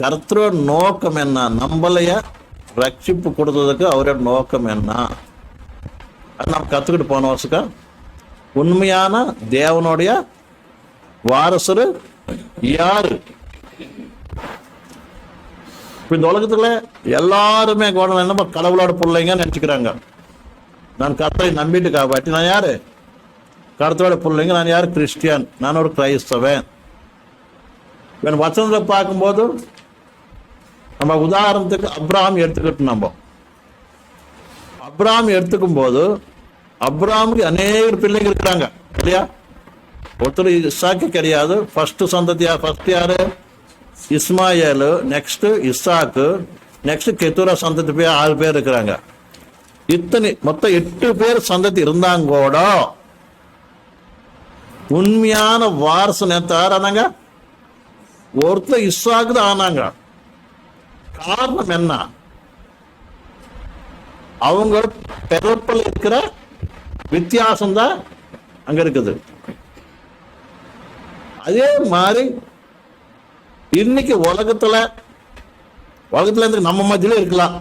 கர்த்தரோட நோக்கம் என்ன? நம்மளைய ரட்சிப்பு கொடுத்ததுக்கு அவரோட நோக்கம் என்ன? அது நம்ம கற்றுக்கிட்டு போன வருஷக்கா உண்மையான தேவனுடைய வாரசர் யாரு? இப்ப இந்த உலகத்துல எல்லாருமே கூட என்ன கடவுளோட பிள்ளைங்க நினைச்சுக்கிறாங்க. நான் கர்த்தரை நம்பிட்டு காப்பாட்டி நான் யாரு? கருத்தோட பிள்ளைங்க நான் யார்? கிறிஸ்டியன். நான் ஒரு கிரைஸ்தவன் என் வசனத்தை பார்க்கும்போது நம்ம உதாரணத்துக்கு அப்ராம் எடுத்துக்கிட்டு நம்ம. அப்ராம் எடுத்துக்கும் போது அப்ராமுக்கு அநேக பிள்ளைங்க இருக்கிறாங்க இல்லையா? ஒருத்தர் இசாக்கு கிடையாது ஃபர்ஸ்ட் சந்ததியா ஃபர்ஸ்ட் யாரு? Ishmael next Isaac next Keturah சந்ததி பேர் ஆறு பேர் இருக்கிறாங்க. இத்தனை மொத்தம் எட்டு பேர் சந்ததி இருந்தாங்க கூட உண்மையான வாரசன் யார் ஆனாங்க? ஒருத்தர் இஸ்ஸாக்கு தான் ஆனாங்க. காரணம் என்ன? அவங்க பிறப்பில் இருக்கிற வித்தியாசம் தான் அங்க இருக்குது. அதே மாதிரி இன்னைக்கு உலகத்துல உலகத்துல இருந்து நம்ம மத்தியில இருக்கலாம்.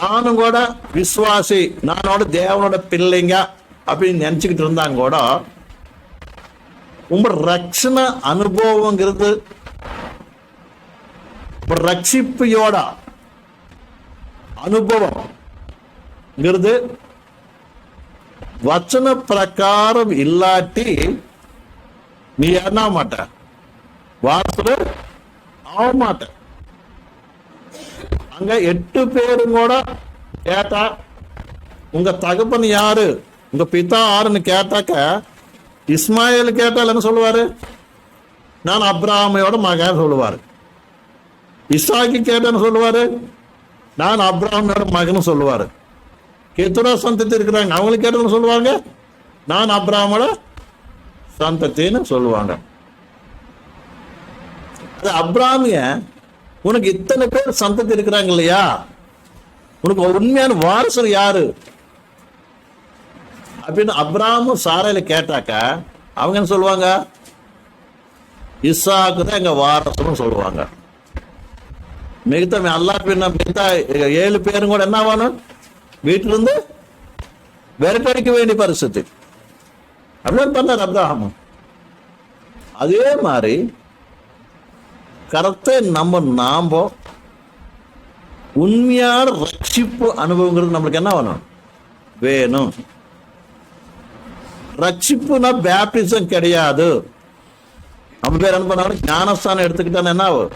நானும் கூட விசுவாசி நானோட தேவனோட பிள்ளைங்க அப்படின்னு நினைச்சுக்கிட்டு இருந்தாங்க கூட உங்க ரட்சண அனுபவங்கிறது ரட்சிப்பையோட அனுபவம்ங்கிறது வச்சன பிரகாரம் இல்லாட்டி நீ என்ன மாட்ட. வாரத்துல ஆக மாட்ட. அங்க எட்டு பேரும் கூட கேட்டா உங்க தகப்பன் யாரு? உங்க பிதா யாருன்னு கேட்டாக்க இஸ்மாயில் கேட்டால் என்ன சொல்லுவாரு? நான் அப்ராமையோட மகன் சொல்லுவாரு. இசாக்கு கேட்டேன்னு சொல்லுவாரு. நான் அப்ராமையோட மகன் சொல்லுவாரு. கேத்துரா சந்ததி இருக்கிறாங்க. அவங்களுக்கு கேட்டதுன்னு சொல்லுவாங்க. நான் அப்ராமோட சந்தத்தின்னு சொல்லுவாங்க. அது அப்ராமிய உனக்கு இத்தனை பேர் சந்ததி இருக்கிறாங்க இல்லையா? உனக்கு உண்மையான வாரசர் யாரு? அப்படின்னு அப்ராமும் சாரையில கேட்டாக்க அவங்க என்ன சொல்லுவாங்க? இசாக்கு தான் எங்க வாரசர்னு சொல்லுவாங்க. மிகுத்த அல்லா பின்ன மிகத்த ஏழு பேரும் கூட என்ன ஆகணும் வீட்டில இருந்து விரட்டடிக்க வேண்டிய பரிசுத்தி. அப்படின்னு பண்ணார் அப்ராஹம் அதே மாதிரி கருத்தை நம்ம நாம்ப உண்மையான ரட்சிப்பு அனுபவங்கிறது நம்மளுக்கு என்ன வேணும் வேணும். ரட்சிப்புனா பேப்டிசம் கிடையாது. நம்ம பேர் என்ன பண்ணாலும் ஞானஸ்தானம் எடுத்துக்கிட்டான்னு என்ன ஆகும்?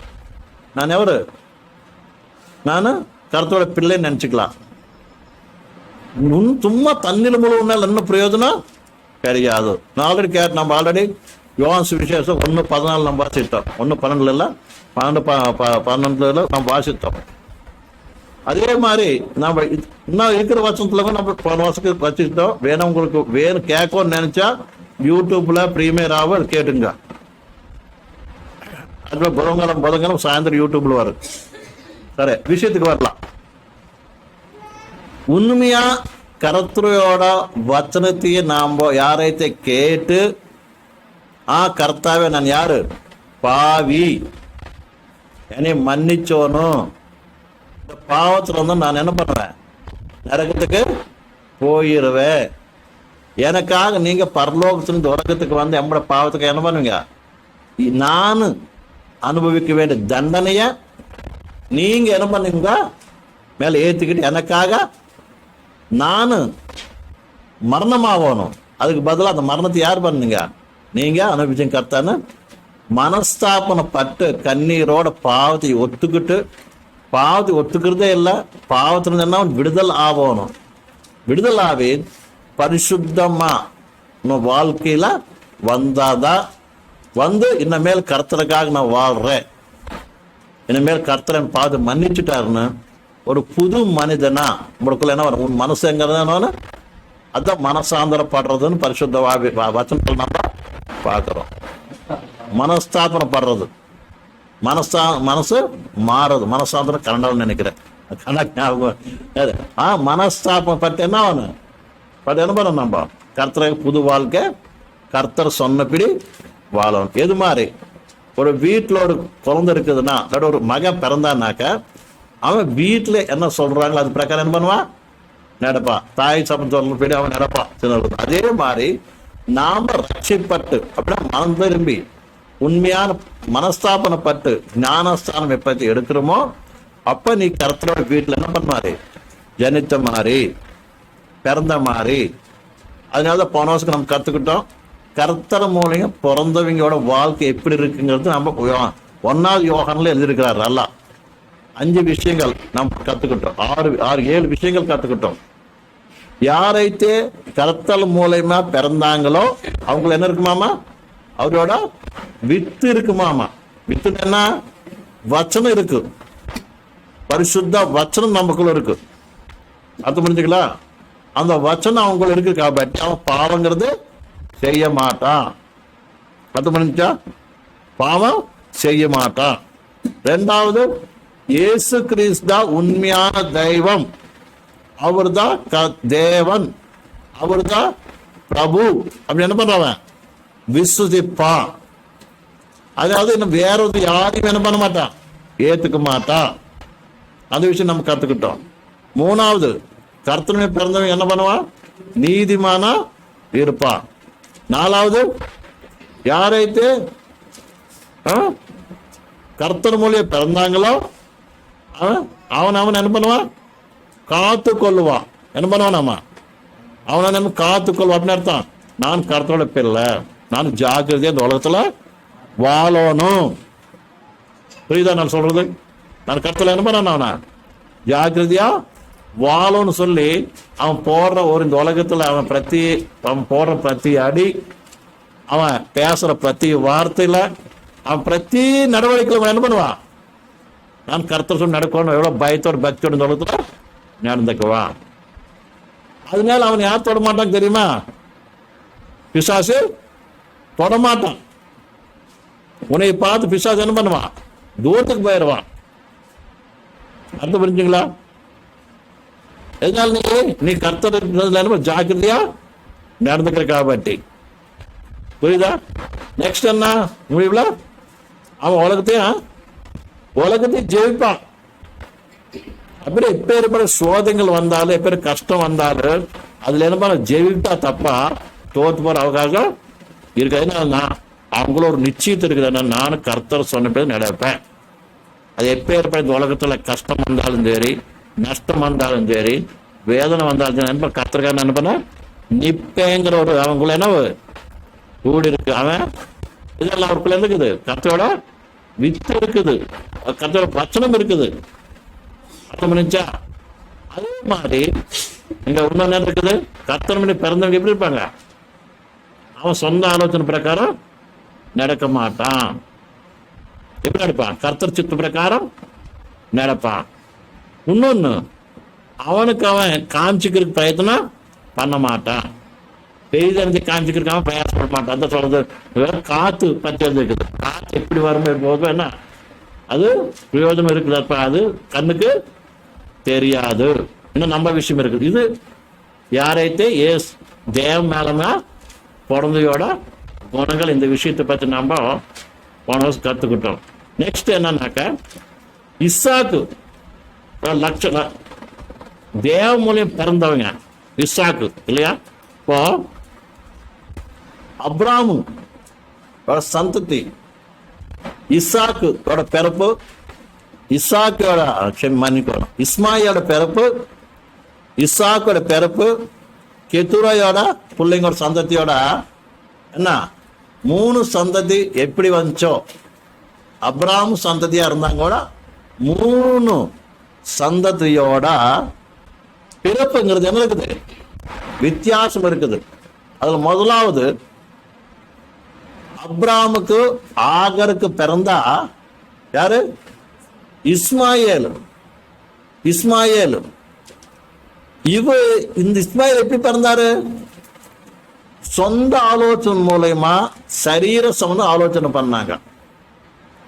நான் எவரு? நான் கருத்தோட பிள்ளைன்னு நினச்சிக்கலாம். உன் சும்மா தண்ணியில் முழுவதுனால என்ன பிரயோஜனம்? கிடையாது. நான் ஆல்ரெடி கேட் நம்ம ஆல்ரெடி யோகான் சுவிசேஷம் ஒன்று பதினாலு நம்ம வாசித்தோம். ஒன்று பன்னெண்டுல இல்லை பன்னெண்டு ப- ப- பன்னெண்டுல நம்ம வாசித்தோம். அதே மாதிரி நம்ம இன்னும் இருக்கிற வருஷத்துல கூட நம்ம போன வருஷத்துக்கு வச்சுக்கிட்டோம் வேணும் உங்களுக்கு வேணும் கேட்கணும்னு நினைச்சா யூடியூப்ல ப்ரீமியர் ஆகும் கேட்டுங்க. அது புதங்கலம் புதங்கலம் சாயந்தரம் யூடியூப்ல வரும். சரி விஷயத்துக்கு வரலாம். உண்மையா கர்த்தரையோட வச்சனத்தையே நாம் யாரைத்த கேட்டு ஆ கர்த்தாவே நான் யாரு? பாவி. என்னை மன்னிச்சோனும் இந்த பாவத்தில் வந்து நான் என்ன பண்ணுவேன்? நரகத்துக்கு போயிருவேன். எனக்காக நீங்க பரலோகத்திலிருந்து உலகத்துக்கு வந்து எம்பட பாவத்துக்கு என்ன பண்ணுவீங்க? நான் அனுபவிக்க வேண்டிய தண்டனையை நீங்க என்ன பண்ணீங்க? மேல ஏத்துக்கிட்டு எனக்காக நான் மரணமாகணும். அதுக்கு பதிலாக அந்த மரணத்தை யார் பண்ணுங்க? நீங்க அனுபவிச்சீங்க கர்த்தான்னு மனஸ்தாபனப்பட்டு கண்ணீரோட பாவத்தை ஒத்துக்கிட்டு பாவத்தை ஒத்துக்கிறதே இல்லை பாவத்துல என்ன விடுதல் ஆகணும். விடுதல் ஆகி பரிசுத்தமா உன் வாழ்க்கையில வந்தாதான் வந்து இன்னமேல் கர்த்தருக்காக நான் வாழ்றேன். இனிமேல் கர்த்தரன் பார்த்து மன்னிச்சுட்டாருன்னு ஒரு புது மனிதனா உங்களுக்குள்ள என்ன வரும்? உன் மனசு எங்கிறதுன்னு அதான் மனசாந்தரப்படுறதுன்னு பரிசுத்த வா- வச்சனத்தில் நம்ம பார்க்குறோம். மனஸ்தாபனப்படுறது மனசா மனசு மாறுது. மனசாந்தரம் கன்னடம் நினைக்கிறேன். கண்ணா ஞாபகம் அது. ஆ மனஸ்தாபம் பற்றி என்ன ஒன்று பட் என்ன பண்ணணும் நம்ம? கர்த்தரை புது வாழ்க்கை கர்த்தர் சொன்னபடி வாழணும். எது மாதிரி? ஒரு வீட்டில் ஒரு குழந்தை இருக்குதுன்னா அதோட ஒரு மகன் பிறந்தானாக்க அவன் வீட்டில் என்ன சொல்கிறாங்களோ அது பிரகாரம் என்ன பண்ணுவான் நடப்பான் தாய் சபம் சொல்லப்படி அவன் நடப்பான் சின்ன அதே மாதிரி நாம ரட்சிப்பட்டு அப்படின்னா மனம் திரும்பி உண்மையான மனஸ்தாபனப்பட்டு ஞானஸ்தானம் எப்படி எடுக்கிறோமோ அப்ப நீ கருத்தரோட வீட்டுல என்ன பண்ணுவாரு? ஜனித்த மாதிரி பிறந்த மாதிரி. அதனால தான் போன வருஷம் நம்ம கத்துக்கிட்டோம். கர்த்தர் மூலியம் பிறந்தவங்களோட வாழ்க்கை எப்படி இருக்குங்கிறது நம்ம ஒன்னாவது யோகனில் எழுதியிருக்கிறார் நல்லா அஞ்சு விஷயங்கள் நம்ம கற்றுக்கிட்டோம் ஆறு ஆறு ஏழு விஷயங்கள் கற்றுக்கிட்டோம் யாரைத்தே கர்த்தல் மூலயமா பிறந்தாங்களோ அவங்களுக்கு என்ன இருக்குமாமா அவரோட வித்து இருக்குமாமா வித்து என்ன? வச்சனம் இருக்கு. பரிசுத்த வச்சனம் நமக்குள்ள இருக்கு. அர்த்தம் புரிஞ்சுக்கலாம் அந்த வச்சனம் அவங்களுக்கு இருக்கு. காப்பாட்டி அவன் பாவங்கிறது செய்ய மாட்டான். அர்த்தம் புரிஞ்சா பாவம் செய்ய மாட்டான். ரெண்டாவது இயேசு கிறிஸ்தா உண்மையான தெய்வம். அவர்தான் க- தேவன். அவர்தான் பிரபு. அப்படி என்ன பண்றவன் விசுதிப்பான் அதாவது இன்னும் வேற ஒரு யாரையும் என்ன பண்ண மாட்டான்? ஏத்துக்க மாட்டான். அந்த விஷயம் நம்ம கத்துக்கிட்டோம். மூணாவது கர்த்தனை பிறந்தவன் என்ன பண்ணுவான்? நீதிமானா இருப்பான். நாலாவது யாரைத்து? ஆ? கர்த்தர் மொழியை பிறந்தாங்களோ? அவன் அவன் என்ன பண்ணுவான்? காத்து கொள்ளுவான். என்ன பண்ணுவான் நம்ம அவனை நம்ம காத்து கொள்வான். அப்படின்னு அர்த்தம். நான் கர்த்தரோட பிள்ளை. நான் ஜாக்கிரதையா இந்த உலகத்துல வாழணும். புரியுதா நான் சொல்றது? நான் கருத்துல என்ன பண்ண அவனா? ஜாக்கிரதையா வாழும்னு சொல்லி அவன் போடுற ஒரு இந்த உலகத்தில் அவன் பிரத்தி அவன் போடுற பிரத்தி அடி அவன் பேசுகிற பிரத்தி வார்த்தையில் அவன் பிரத்தி நடவடிக்கையில் அவன் என்ன பண்ணுவான்? நான் கருத்தர் சொல்லி நடக்கணும் எவ்வளோ பயத்தோட பக்தியோட இந்த நடந்துக்குவான் அதனால அவன் யார் தொட மாட்டான் தெரியுமா? பிசாசு தொட மாட்டான். உன்னை பார்த்து பிசாசு என்ன பண்ணுவான்? தூரத்துக்கு போயிடுவான் அர்த்தம் புரிஞ்சுங்களா? எதனால நீ? நீ கர்த்தர் இருக்கிறதுல என்ன ஜாக்கிரதையா நடந்துக்கிற காப்பாட்டி புரியுதா? நெக்ஸ்ட் என்ன? முடியுங்களா அவன் உலகத்தையும் உலகத்தையும் ஜெயிப்பான். அப்புறம் எப்பேற்பட்ட சோதனைகள் வந்தாலும் எப்பேர் கஷ்டம் வந்தாலும் அதுல என்ன பண்ண? ஜெயித்தா தப்பா? தோத்து போற அவகாசம் இருக்காதுன்னா நான் அவங்கள ஒரு நிச்சயத்தை இருக்குது. என்ன நானும் கர்த்தர் சொன்ன பேர் நடப்பேன். அது எப்பேற்பட்ட இந்த உலகத்துல கஷ்டம் வந்தாலும் சரி நஷ்டம் வந்தாலும் சரி வேதனை வந்தாலும் சரி நண்பன் கர்த்தருக்காக என்ன நிப்பேங்கிற ஒரு அவங்களுக்குள்ள என்ன கூடி இருக்கு. அவன் இதெல்லாம் அவருக்குள்ள இருக்குது கத்தோட வித்து இருக்குது. கத்தோட வச்சனம் இருக்குது. அர்த்தம் நினைச்சா அதே மாதிரி இங்க இன்னொன்னு என்ன இருக்குது. கத்தனை பண்ணி பிறந்தவங்க எப்படி இருப்பாங்க? அவன் சொந்த ஆலோசனை பிரகாரம் நடக்க மாட்டான். எப்படி நடப்பான்? கர்த்தர் சித்து பிரகாரம் நடப்பான். இன்னொன்று அவனுக்கு அவன் காமிச்சுக்கிறதுக்கு பிரயத்தனம் பண்ண மாட்டான். பெய்தறிஞ்சு காமிச்சுக்கிறதுக்கு அவன் பிரயாசப்பட மாட்டான். அந்த சொல்றது. வெறும் காற்று பற்றி இருக்குது காற்று எப்படி வரும் போதும் என்ன? அது பிரயோஜனம் இருக்குது. அப்ப அது கண்ணுக்கு தெரியாது. இன்னும் நம்ம விஷயம் இருக்குது. இது யாரைத்தே ஏஸ் தேவ மேலமா பிறந்தையோட குணங்கள். இந்த விஷயத்தை பற்றி நம்ம போன கற்றுக்கிட்டோம் நெக்ஸ்ட் என்னன்னாக்க இஸ்ஸாக்கு லட்சம் தேவ மூலியம் பிறந்தவங்க. இசாக்கு இல்லையா? இப்போ அப்ராமு சந்ததி. இஸ்ஸாக்கு ஓட பிறப்பு. இசாக்கோட மன்னிக்கணும் இஸ்மாயோட பிறப்பு. இசாக்கோட பிறப்பு. கெத்துரையோட பிள்ளைங்களோட சந்ததியோட என்ன? மூணு சந்ததி எப்படி வந்துச்சோ? அப்ராம் சந்ததியா இருந்தாங்க கூட மூணு சந்ததியோட பிறப்புங்கிறது என்ன இருக்குது? வித்தியாசம் இருக்குது. அதுல முதலாவது அப்ராமுக்கு ஆகருக்கு பிறந்தா யாரு? இஸ்மாயேல். இஸ்மாயேல். இவ இந்த இஸ்மாயில் எப்படி பிறந்தாரு? சொந்த ஆலோசனை மூலயமா சரீர சம்பந்த ஆலோசனை பண்ணாங்க.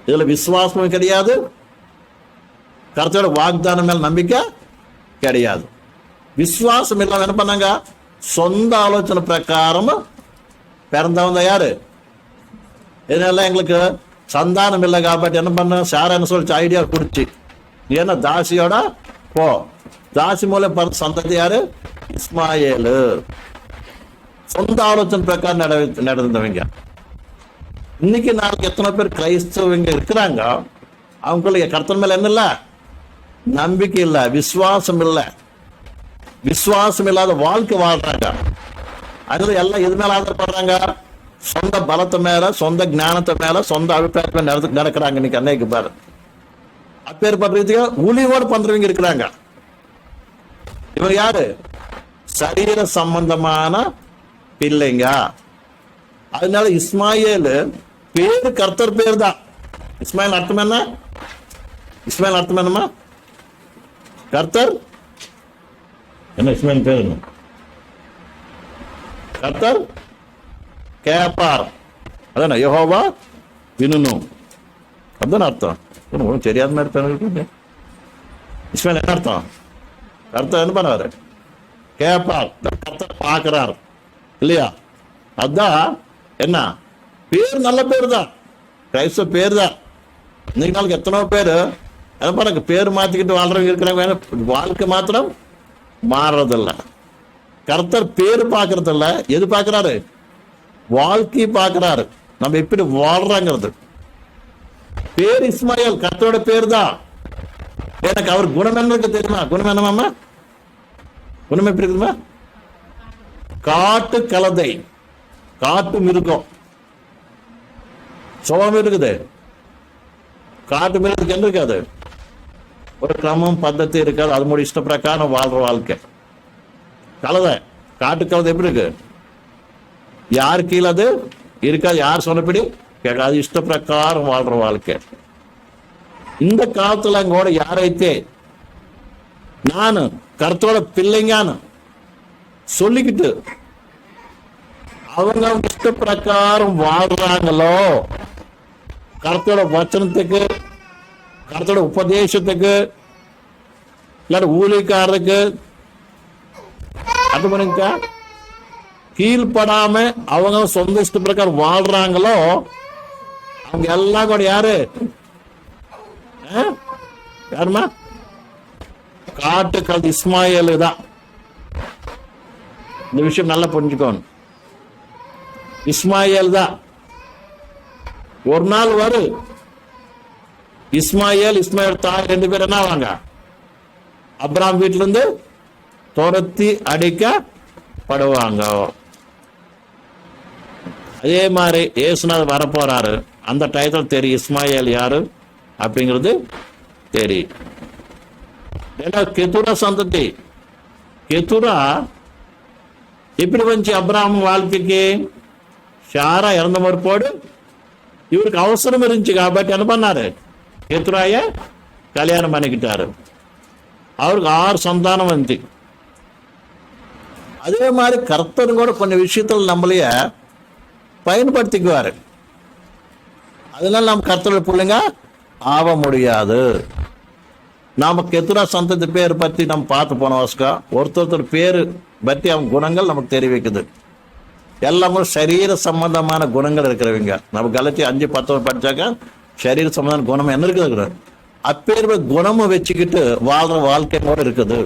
இதுல விசுவாசமும் கிடையாது கருத்தோட வாக்தானம் மேல நம்பிக்கை கிடையாது. விசுவாசம் இல்லாம என்ன பண்ணாங்க? சொந்த ஆலோசனை பிரகாரம் பிறந்தவங்க யாரு? இதனால எங்களுக்கு சந்தானம் இல்லை காப்பாட்டி என்ன பண்ண? சாரா என்ன சொல்லிச்சு? ஐடியா குடிச்சு நீ என்ன தாசியோட? போ. தாசி மூலம் பிறந்த சந்ததி யாரு? இஸ்மாயேலு. சொந்த ஆலோசனை பிரகாரம் நட நடந்தவங்க. இன்னைக்கு நாளைக்கு எத்தனை பேர் கிரைஸ்தவங்க இருக்கிறாங்க? அவங்களுக்கு கருத்தன் மேல என்ன இல்லை? நம்பிக்கை இல்ல விசுவாசம் இல்லை விசுவாசம் இல்லாத வாழ்க்கை வாழ்றாங்க. அதுல எல்லாம் எது மேல ஆதரப்படுறாங்க? சொந்த பலத்தை மேல சொந்த ஞானத்தை மேல சொந்த அபிப்பிராயத்தை மேல நடந்து நடக்கிறாங்க இன்னைக்கு அன்னைக்கு பாரு. அப்பேற்பட்ட ரீதியா ஊழியோடு பண்றவங்க இருக்கிறாங்க. இவங்க யாரு? சரீர சம்பந்தமான பிள்ளைங்க. அதனால இஸ்மாயில் பேரு கர்த்தர் பேர் தான் இஸ்மாயில் அர்த்தம் என்ன? இஸ்மாயில் அர்த்தம் என்னமா கர்த்தர்? என்ன இஸ்மாயில் பேர் என்ன கர்த்தர்? கேப்பார். அதான யோகோவா வினுனு. அதுதான் அர்த்தம். ஒன்றும் தெரியாத மாதிரி பேர் இஸ்மேல் என்ன அர்த்தம்? கர்த்தர் என்ன பண்ணாரு கேட்பார் கர்த்தர் பார்க்கிறார். இல்லையா? அதான் என்ன? பேர் நல்ல பேர் தான் கிரைஸ்தவ பேர் தான் இன்னைக்கு நாளுக்கு எத்தனோ பேர் என்ன பாருங்க பேர் மாற்றிக்கிட்டு வாழ்றவங்க இருக்கிறாங்க வாழ்க்கை மாத்திரம் மாறுறதில்ல. கர்த்தர் பேர் பார்க்கறதில்ல. எது பார்க்குறாரு? வாழ்க்கை பார்க்குறாரு. நம்ம எப்படி வாழ்றாங்கிறது. பேர் இஸ்மாயில் கர்த்தரோட பேர் தான் எனக்கு அவர் குணம் என்ன இருக்கு தெரியுமா? குணம் என்னமாமா குணம் எப்படி இருக்குமா காட்டு கலதை காட்டு மிருகம். சுகம் இருக்குது. காட்டு மிருகத்துக்கு என்ன இருக்காது? ஒரு கிரமம் பద్ధதி இருக்காது. அது மூடி இஷ்ட பிரகாரம் வாழ்ற வாழ்க்கை. கலவை. காட்டு கலவை எப்படி இருக்கு? யார் கீழ அது? இருக்காது. யார் சொன்னபடி? கேட்காது. இஷ்ட பிரகாரம் வாழ்ற வாழ்க்கை. இந்த காலத்துல கூட யாரைத்தே நான் கருத்தோட பிள்ளைங்கன்னு சொல்லிக்கிட்டு அவங்க இஷ்ட பிரகாரம் வாழ்றாங்களோ? கருத்தோட வச்சனத்துக்கு கருத்தோட உபதேசத்துக்கு இல்லாட்டி ஊழிக்காரருக்கு அது பண்ணுங்க. கீழ்படாம அவங்க சொந்த இஷ்ட பிரகாரம் வாழ்றாங்களோ அவங்க எல்லாம் கூட யாரு? ஆ? யாருமா காட்டுக்கல் இஸ்மாயில் தான். இந்த விஷயம் நல்லா புரிஞ்சுக்கணும். இஸ்மாயில் தான். ஒரு நாள் வரும் இஸ்மாயில் இஸ்மாயில் தாய் ரெண்டு பேரும் என்ன ஆவாங்க அப்ராம் வீட்டுல இருந்து துரத்தி அடிக்கப்படுவாங்க அதே மாதிரி ஏசுநாத் வரப்போறாரு அந்த டயத்தில் தெரியும் இஸ்மாயில் யாரு அப்படிங்கிறது தெரியும் ஏன்னா கெத்துரா சந்ததி கெத்துரா எப்படி வந்துச்சு அப்ராம் வாழ்க்கைக்கு ஷாரா இறந்த மறுப்போடு இவருக்கு அவசரம் இருந்துச்சு కాబట్టి என்ன பண்ணாரு கேத்துராய கல்யாணம் பண்ணிக்கிட்டாரு. அவருக்கு ஆறு சந்தானம் வந்து. அதே மாதிரி கர்த்தர் கூட கொஞ்சம் விஷயத்தில் நம்மளைய பயன்படுத்திக்குவாரு. அதனால நம்ம கர்த்தருடைய பிள்ளைங்க ஆக முடியாது. நாம கெத்துரா சந்ததி பேர் பற்றி நம்ம பார்த்து போன வாஸ்கா. ஒருத்தர் பேர் பற்றி அவங்க குணங்கள் நமக்கு தெரிவிக்குது. எல்லாமே சரீர சம்பந்தமான குணங்கள் இருக்கிறவங்க. நம்ம கலத்தி அஞ்சு பத்து படிச்சாக்க சரீர சம்பந்தமான குணம் என்ன இருக்குது அப்பேற்ப குணமும் வச்சுக்கிட்டு வாழ்ற வாழ்க்கை கூட இருக்குது.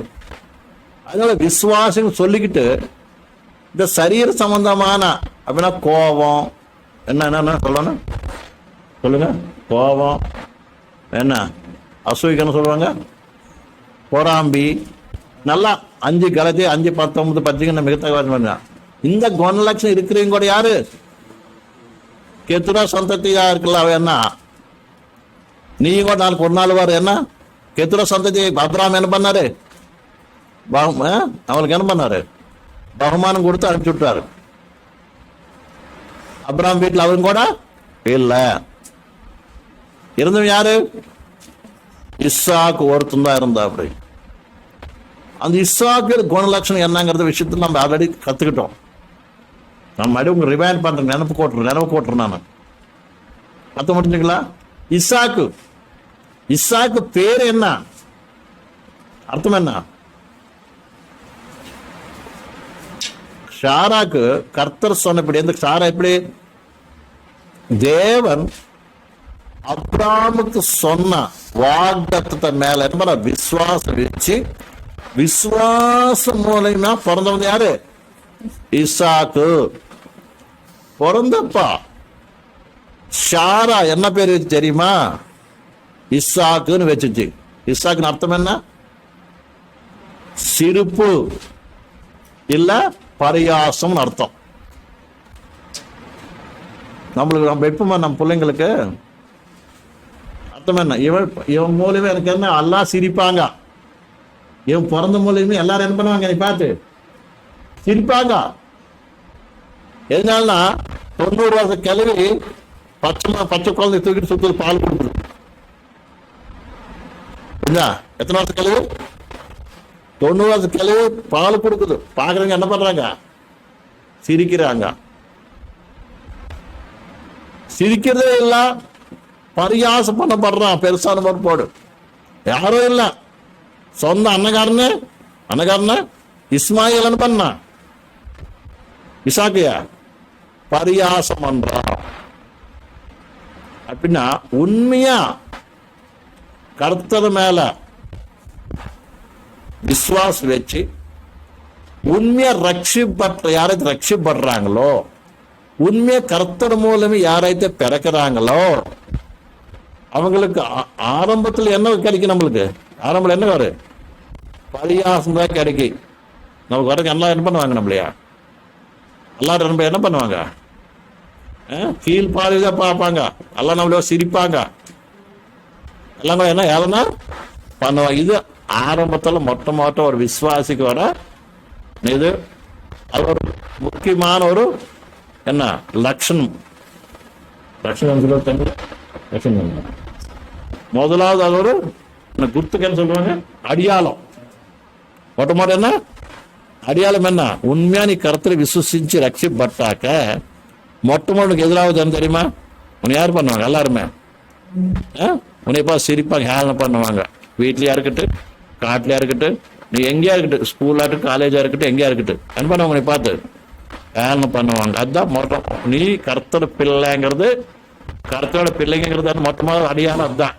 அதனால விசுவாசம் சொல்லிக்கிட்டு இந்த சரீர சம்பந்தமான அப்படின்னா கோபம் என்ன என்னென்ன சொல்லணும்? சொல்லுங்க. கோபம் என்ன? அசூகன்னு சொல்லுவாங்க. பொறாம்பி நல்லா அஞ்சு கலத்தி அஞ்சு பத்தொன்பது பத்துக்கு மிகத்த பண்ண இந்த குணலட்சணம் இருக்கிறவங்க கூட யாரு? கெத்துரா சந்ததியா இருக்கலாம் என்ன? என்ன நீங்க கூட நாளைக்கு ஒரு நாள் வர என்ன? கெத்துரா சந்ததி அப்ராம் என்ன பண்ணாரு? பகு- ஆ? அவளுக்கு என்ன பண்ணாரு? பகுமானம் கொடுத்து அனுப்பிச்சு விட்டாரு அப்ராம் வீட்டில் அவரும் கூட இல்ல. இருந்தும் யாரு? இஸ்ஸாக்கு ஒருத்தன் தான் இருந்தா அப்படி அந்த இஸ்ஸாக்கு குணலட்சணம் என்னங்கிறத விஷயத்துல நம்ம ஆல்ரெடி கத்துக்கிட்டோம். நான் மறுபடியும் உங்க ரிவைண்ட் பண்றேன் நினப்பு கோட்டுறேன் நினைவு கோட்டுறேன் நான். கத்த முடிஞ்சுங்களா? இஸ்ஸாக்கு இஸ்ஸாக்கு பேர் என்ன அர்த்தம் என்ன ஷாராக்கு கர்த்தர் சொன்னபடி எந்த ஷாரா எப்படி தேவன் அப்ராமுக்கு சொன்ன வாக்தத்தத்தை மேல என்ன விசுவாசம் வச்சு விசுவாசம் மூலயமா பிறந்தவங்க யாரு இசாக்கு பிறந்தப்பா ஷாரா என்ன பேர் தெரியுமா இசாக்குன்னு வச்சுச்சு. இஸ்ஸாக்குன்னு அர்த்தம் என்ன? சிரிப்பு. இல்ல பரியாசம்னு அர்த்தம். நம்மளுக்கு நம்ம வெப்பமா நம்ம பிள்ளைங்களுக்கு? அர்த்தம் என்ன? இவன் இவன் மூலியமா எனக்கு என்ன? எல்லாம் சிரிப்பாங்க. இவன் பிறந்த மூலியமே எல்லாரும் என்ன பண்ணுவாங்க? நீ பார்த்து. சிரிப்பாங்க. எதனாலனா தொண்ணூறு வருஷம் கிளவி பச்சை பச்சை குழந்தை தூக்கிட்டு சுத்தது பால் கொடுக்குது என்ன எத்தனாவது வருஷம் தொண்ணூறாவது தொண்ணூறு பால் கொடுக்குது பாக்குறவங்க என்ன பண்றாங்க சிரிக்கிறாங்க சிரிக்கிறதே இல்ல பரியாசம் பண்ணப்படுறான் பெருசான பொறுப்பாடு யாரும் இல்ல சொந்த அன்னகாரனு அன்னகாரன இஸ்மாயில் என்ன பண்ணான் இசாக்கியா பரியாசம் பண்றான் அப்படின்னா உண்மையா கர்த்தர் மேல விசுவாசம் வச்சு உண்மையா ரட்சிப்பட்ட யாரைతే ரட்சிப்படுறாங்களோ உண்மையா கர்த்தர் மூலமே யாரைతే பிறக்கிறாங்களோ அவங்களுக்கு ஆ- என்ன கிடைக்கும் நம்மளுக்கு ஆரம்பத்தில் என்ன வரும் பரியாசம் தான் கிடைக்கும் நமக்கு வரக்கு எல்லாம் என்ன பண்ணுவாங்க நம்மளையா எல்லாரும் நம்ம என்ன பண்ணுவாங்க அஹ், கீழ் பாதைதான் பார்ப்பாங்க எல்லாம் நம்மளோ சிரிப்பாங்க எல்லாம் கூட என்ன ஏலனா பண்ணுவாங்க இது ஆரம்பத்தில் மொட்ட மொட்ட ஒரு விசுவாசிக்கு வர இது அது ஒரு முக்கியமான ஒரு என்ன லட்சணம் லட்சணம் சொல்லுவாங்க லட்சணம் முதலாவது அது ஒரு என்ன குர்த்துக்கு என்ன சொல்லுவாங்க அடியாளம் மொட்டை மொத்த என்ன அடியாளம் என்ன உண்மையா நீ கருத்துல விசுவசிச்சு ரட்சிப்பட்டாக்க மொட்டமொட்டுக்கு எதிராவது என்ன தெரியுமா உன்னை யார் பண்ணுவாங்க எல்லாருமே ஆ? உன்னை பார்த்து சிரிப்பாங்க ஹேளனை பண்ணுவாங்க. வீட்லயா இருக்கட்டும் காட்டுலயா இருக்கட்டும் நீ எங்கேயா இருக்கட்டும் ஸ்கூலா காலேஜாக காலேஜா இருக்கட்டும் எங்கேயா இருக்கட்டும் என்ன பண்ணுவாங்க உன்னை பார்த்து ஹேளனை பண்ணுவாங்க. அதுதான் மொத்தம். நீ கருத்தோட பிள்ளைங்கிறது கருத்தோட பிள்ளைங்கிறது மொத்தமாக அடியான அதுதான்